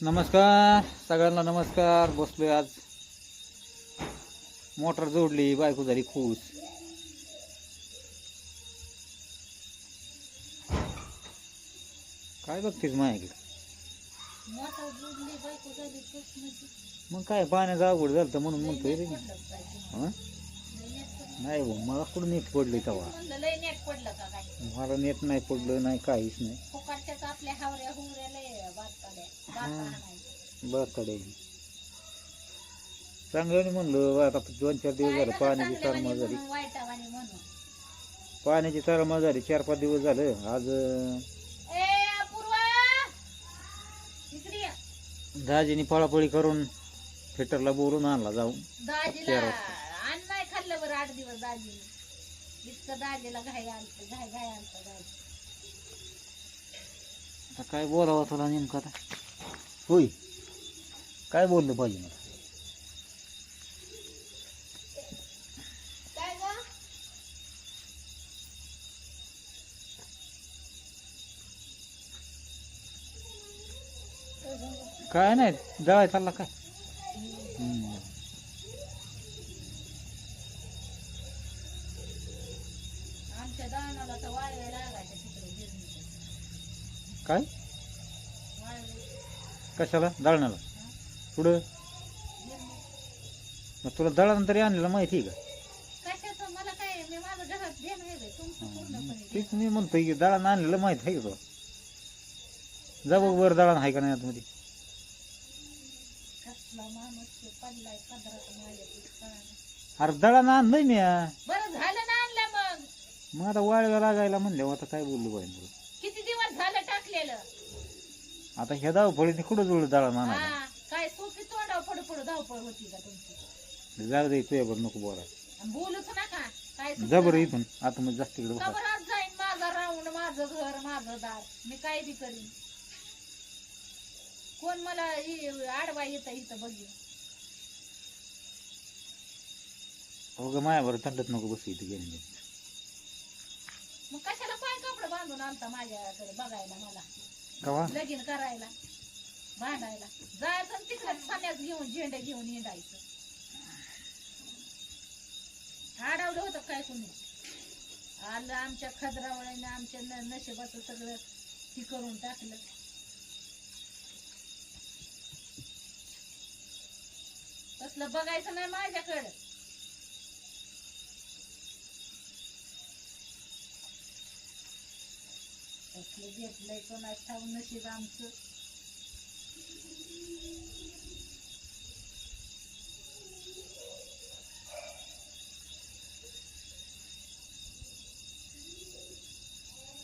नमस्कार सगळ्यांना नमस्कार. बसलोय आज. मोटर जोडली बायको झाली खुश. काय बघतेस खूप म्हणजे. मग काय पाण्याचं अवघड झालं तर म्हणून म्हणतोय रे हं? नाही भाऊ मला कुठं नेट पडलं तेव्हा. म्हणलं लय नेट पडलं का काय? मला नेट नाही पडलं नाही काहीच नाही. फुकाटच्याच आपल्या हावऱ्या हुवऱ्या लय हं. आणायचं चांगलं म्हणलं आता दोन चार दिवस झालं पाण्याची नका तरमाळ चांगल्यावानी झाली. म्हणून वाईटावानी म्हणून. पाण्याची तरमाळ झाली चार पाच दिवस झालं. आज अं, ए अपूर्वा इकडे ये. दाजीनी पळापळी करून थिएटरला बोलून आणला जाऊन. दाजीला खाल्लं बरं आठ दिवस दाजी इतकं दाजीला घाई आलत घाई घाई आलत दाजी आता काय बोलावं तुला नेमकं आता? होय. काय बोललं पाहिजे मला? काय ग? काय नाही जळाय चालला काय? कशाला? दळणाला. पुढं. मग तुला दळण तरी आणलेलं माहिती आहे का? कशाचं? मला काय मी माझं घरात घेणं वेगळं तुमचं पूर्णपणे तेच मी म्हणतोय की दळण आणलेलं माहीत आहे का तुला? जा बघ वर दळण आहे का नाही आतमध्ये. कसला माणूस तो पडलाय पदरात माझ्या कळालं अरे दळण आणलंय मी. बरं झालं ना आणलं मग. मग आता वाळव्या लागायला म्हणल्यावर आता काय बोललो पाहिजे तुला? किती दिवस झालं टाकलेलं? आता ह्या धावपळीने कुठं जुळलं दळण आणायला हा काय सोपी तोंडाव पड पड धावपळ होती का तुमची? जाऊ दे नको बोला आणि बोलूच नका. काय जा बरं इथून जास्त बसा. कबर आज जाईन माझा राऊंड माझं घर माझं दार. मी काय बी करीन. कोण मला इ- आडवा येतं इथं बघीन हो ग मायावर थंडत नको बसू इथे गेले मग कशाला पाय कपडे बांधून आणता माझ्याकडे बघायला मला? कवा? लगीन करायला भांडायला. जायचं आणि तिकडे सन्यास घेऊन झेंडे घेऊन हिंडायचं हाडवलं होतं काय कुणी? आलं आमच्या खदरावळ्याने आमच्या न- नशिबाचं सगळं ती करून टाकलं. तसलं बघायचं नाही माझ्याकडं. तसलं घेतलंय नशीब आमचं.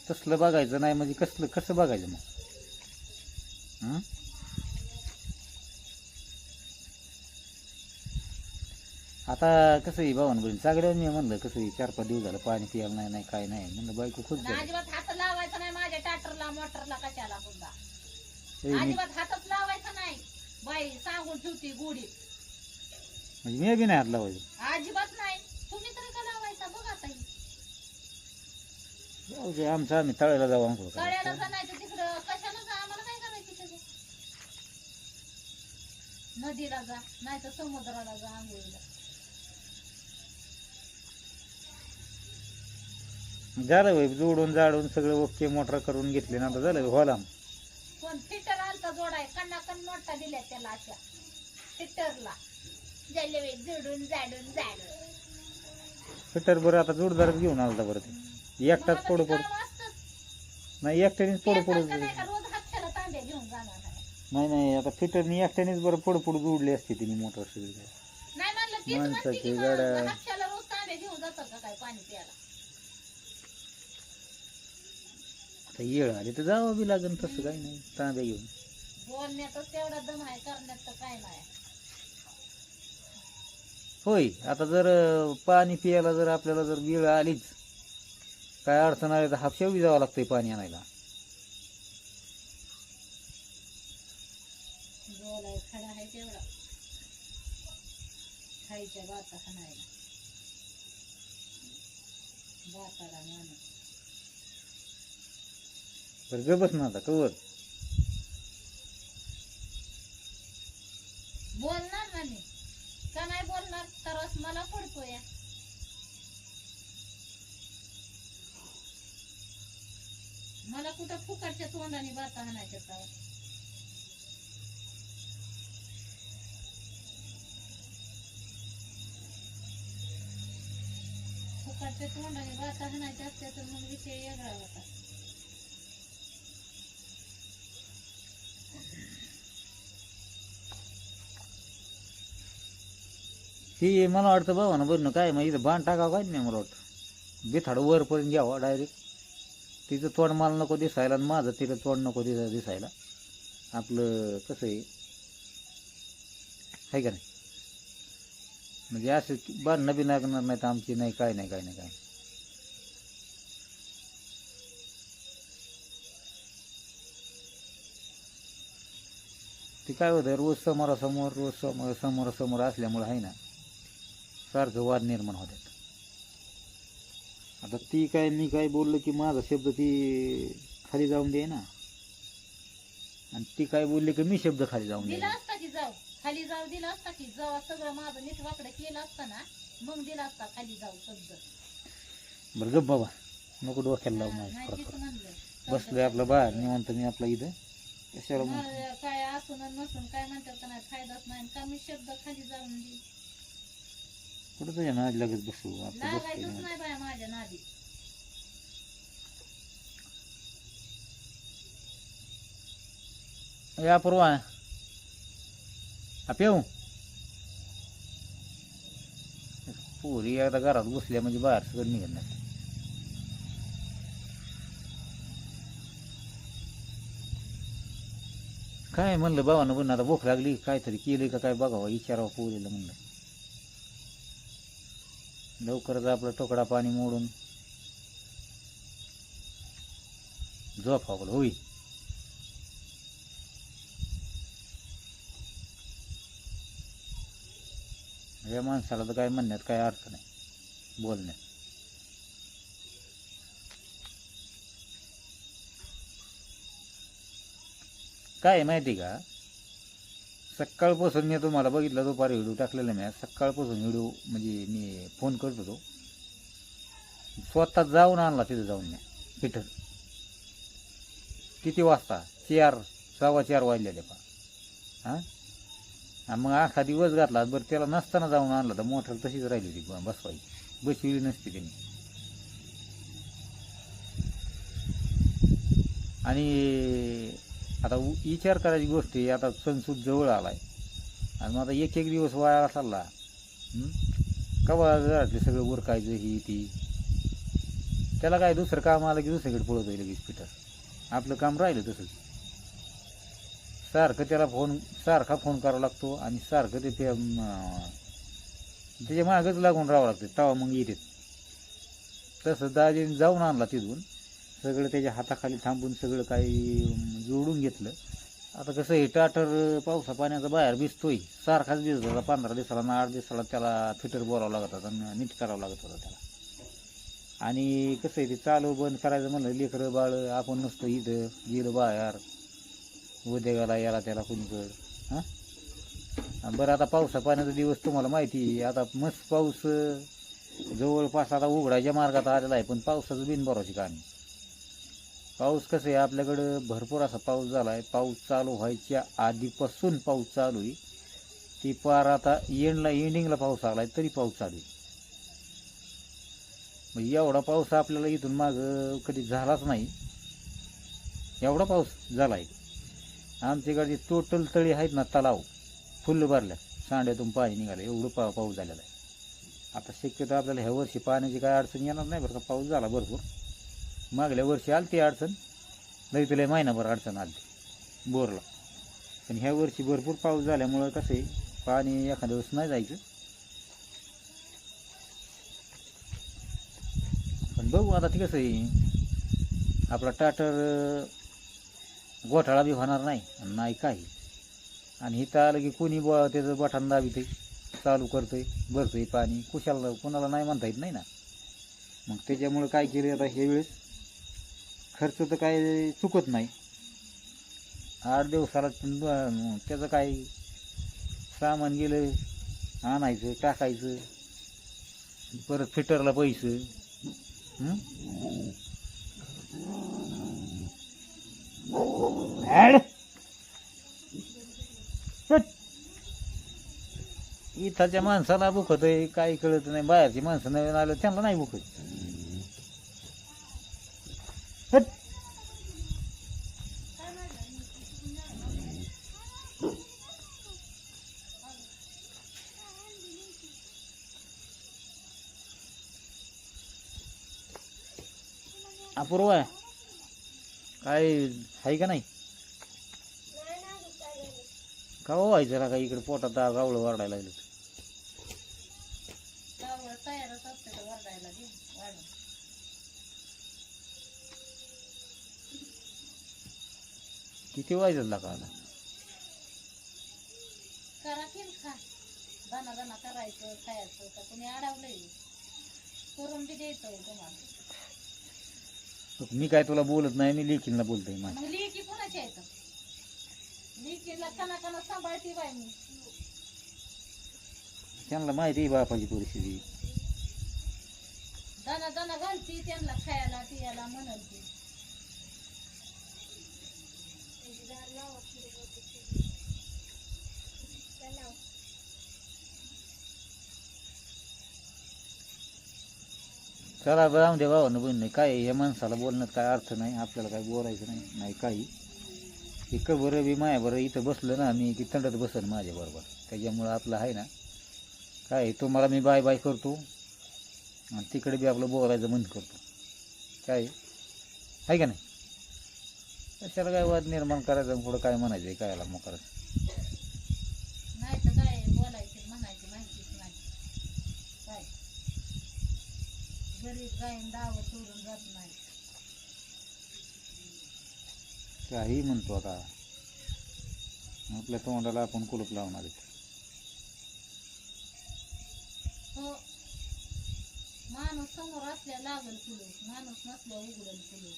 तसलं बघायचं नाही म्हणजे कसलं कसं बघायचं मग? आता कसं आहे भावान बहीण सगळ्यांनी मी म्हणलं कसं आहे चार पाच दिवस झालं पाणी प्यायला नाही नाही काय नाही. म्हणलं बायको खुश झाली अजिबात हात लावायचा नाही ट्रॅक्टरला मोटरला कशाला सुद्धा अजिबात हातच लावायचा नाही. बाई सांगून ठेवती गोडी म्हणजे मी बी नाही हात लावायचं. अजिबात नाही. तुम्ही तरी का लावायचा बघा ताई? जाऊ दे, आमचं आम्ही तळायला जाऊ आंघोळ तळ्याला. जाण्याचं तिकडं. कशाला जा? आम्हाला काय करायचं तिकडे? नदीला जा नाही तर समुद्राला जा आंघोळीला. झालं होय जोडून जाडून सगळं ओके मोटर करून घेतले ना आता झालं होला. पण फिटर आलता जोडाय कन्ना कन नोटा दिल्या त्याला अशा. फिटरला. झाले बाई जोडून जाडून जाडून. फिटर बरं आता जोडदारच घेऊन आलता बरं ते. एकटाच पडू पडू. नाही एकट्यानेच पडू पडू नाही का रोज हातच्याला तांब्या घेऊन जाणार आहे. नाही नाही आता फिटरनी एकट्यानेच बरं पडू पडू जोडली असते तिने मोटर सगळी. नाही म्हणलं तीच माणसाची म्हणते की मग गाड्या. हातच्याला रोज तांब्या घेऊन जातात का काय पाणी प्यायला? आता येळ आली तर जावं बी लागेल तसं काही नाही तांब्या घेऊन. बोलण्यातच तेवढा दम आहे करण्यात तर काय नाही. होय आता जर पाणी पियाला जर आपल्याला जर वेळ आलीच काय अडचण आली तर हापशाव बी जावं लागतंय पाणी आणायला. बोलाय खडा आहे तेवढा. खायच्या बाता खाणायला बाताला माणूस. बरं ग बस ना आता कवर. बोलणार ना मी. का नाही बोलणार? तरच मला पडतो या मला कुठं फुकटच्या तोंडाने बाता हाणायच्या तर? फुकटच्या तोंडाने बाता हाणायच्या असत्या तर मग विषय वेगळा होता. ती मला वाटतं बाबा ना बरं काय मग इथं बाण टाकावं काय नाही मला वाटतं. बिथाड वरपर्यंत घ्यावा डायरेक्ट तिचं तोंड मला नको दिसायला आणि माझं तिथं तोंड नको दिसा दिसायला. आपलं कसं आहे? आहे का नाही? म्हणजे असं बांधणं बी लागणार नाही तर आमची नाही काय नाही काय नाही काय. ती ते काय होतं रोज समोरासमोर रोज समोर समोरासमोर असल्यामुळं आहे ना. सारखं वाद निर्माण होतात. आता ती काय मी काय बोललो की माझा शब्द ती खाली जाऊन दे ना. आणि ती काय बोलली की मी शब्द खाली जाऊन दे. दिला असता की जाऊ. खाली जाऊ दिला असता की जेव्हा सगळं माझं नीट वाकडं केलं असतं ना मग दिला असता खाली जाऊ शब्द. बरं गप बाबा. नको डोक्याला लावू नाही माझ्या तीच म्हणलं. बसलोय आपलं बाहेर निवांत मी आपलं इथं. कशाला मग काय असून आणि नसून काय म्हणतात का नाही फायदाच नाही. का मी शब्द खाली जाऊन देईन कुठं तुझ्या नाद लगेच बसू. लागायचंच. नाही बाया माझ्या नादी. या परवा आप येऊ? पोरी एकदा घरात बसल्या म्हणजे बाहेर सगळं निघत नाही. काय म्हणलं बाबानं पण आता भूक लागली. काहीतरी केलं का काय बघावं? विचारावं पोरीला म्हणलं. लवकरच आपलं टोकडा पाणी मोडून झोप आपलं होई या माणसाला तर काय म्हणण्यात काय अर्थ नाही बोलण्यात. काय आहे माहिती का? सकाळपासून मी तुम्हाला बघितला दुपारी व्हिडिओ टाकलेला मी. सकाळपासून व्हिडिओ म्हणजे मी फोन करत होतो. स्वतः जाऊन आणला तिथं जाऊन मी पिठर किती वाजता? चार सव्वा चार वाजलेले पा हां? मग अख्खा दिवस घातला. बरं त्याला नसताना जाऊन आणला तर मोटर तशीच राहिली होती ब- बसवायची. बसविली नसती त्यांनी. आणि आता उ- विचार करायची गोष्ट आहे आता सणसूद जवळ आला आहे आणि मग आता एक एक दिवस वाया चालला. हं? कवा घरातले सगळं उरकायचं ही ती? त्याला काय दुसरं काम आलं की दुसरीकडे पळत होईल लगेच पिठर आपलं काम राहिलं तसंच. सारखं त्याला फोन सारखा फोन करावा लागतो आणि सारखं ते त्याच्या मागच लागून राहावं लागतं. तवा मग येते तसं दाजीने जाऊन आणला तिथून. सगळं त्याच्या हाताखाली थांबून सगळं काही जोडून घेतलं. आता कसं आहे टाटर पावसा पाण्याचा बाहेर भिजतोय. सारखाच भिजत होता पंधरा दिवसाला ना आठ दिवसाला त्याला फिटर बोलावं लागत होता आणि नीट करावं लागत होता त्याला. आणि कसं आहे ते चालू बंद करायचं म्हणलं लेकरं बाळ आपण नसतो इथं. गेलं बाहेर. उद्योगाला याला त्याला कुणीकड हां? बरं आता पावसा पाण्याचा दिवस तुम्हाला माहिती आहे. आता मस्त पाऊस जवळपास आता उघडायच्या मार्गात आलेला आहे पण पावसाचं बिनभराची कहाणी पाऊस कसं आहे आपल्याकडं भरपूर असा पाऊस झाला आहे पाऊस चालू व्हायच्या आधीपासून पाऊस चालू आहे. ती पार आता एंडला एंडिंगला पाऊस आला आहे तरी पाऊस चालू आहे. मग एवढा पाऊस आपल्याला इथून मागं कधी झालाच नाही. एवढा पाऊस झाला आहे आमच्याकडे टोटल तळी आहेत ना तलाव. फुल्ल भरल्या. सांड्यातून पाणी निघालं. एवढं पा पाऊस झालेला आहे. आता शक्यतो आपल्याला ह्या वर्षी पाण्याची काय अडचण येणार नाही बरं का. पाऊस झाला भरपूर. मागल्या वर्षी आलती अडचण. लई तुला महिनाभर अडचण आली बोरला. पण ह्या वर्षी भरपूर पाऊस झाल्यामुळं कसं आहे पाणी एखाद्या दिवस नाही जायचं. पण बघू आता ते कसं आहे. आपला टाटर घोटाळा बी होणार नाही आणि नाही काही. आणि इथं आलं की कोणी ब त्याचं बटन दाबिते चालू करतोय भरतोय पाणी. कुशाला कोणाला नाही म्हणता येत नाही ना? मग त्याच्यामुळं काय केलं आता हे वेळेस? खर्च तर काय चुकत नाही. आठ दिवसाला पण त्याचं काय सामान गेलं आणायचं टाकायचं परत फिटरला पैसे. इथाच्या माणसाला भुकत आहे काही कळत नाही. बाहेरची माणसं नवीन आलं त्यांना नाही भुकत. अपूर्वा काय आहे का नाही? का हो व्हायचं ना का इकडे पोटात दाग गावळं वाढायला लागलं किती व्हायचं की दाना करायचं खायचं अडवलंय. करून बी द्यायचं तुम्हाला. मी काय तुला बोलत नाही मी लेखीला बोलतोय माझ्या मग लिकी कोणाची आहे लिकीला कना कना सांभाळते बाय मी. त्यांना माहिती आहे बापाची परिस्थिती. दाना दाना घालती त्यांना खायला पियाला म्हणल ती चला राम दे भावानं बोल नाही. काय या माणसाला बोलण्यात काय अर्थ नाही. आपल्याला काय बोलायचं नाही. नाही काही. इकडं बरं बी माया बरं इथं बसलं ना मी की थंडत बसन माझ्याबरोबर त्याच्यामुळं आपलं आहे ना. काय तुम्हाला मी बाय बाय करतो. आणि तिकडे बी आपलं बोलायचं बंद करतो. काय आहे? का नाही? कशाला काय वाद निर्माण करायचं? पुढं काय म्हणायचं? आहे कायला मग करायचं नाही तर काय बोलायची म्हणायची माहितीच नाही काय गरीब गायन दावं सोडून जात नाही. काही म्हणतो आता. आपल्या तोंडाला आपण कुलूप लावणार आहे हो. माणूस समोर असल्या लागल कुलूप माणूस नसल्या उघडल कुलूप.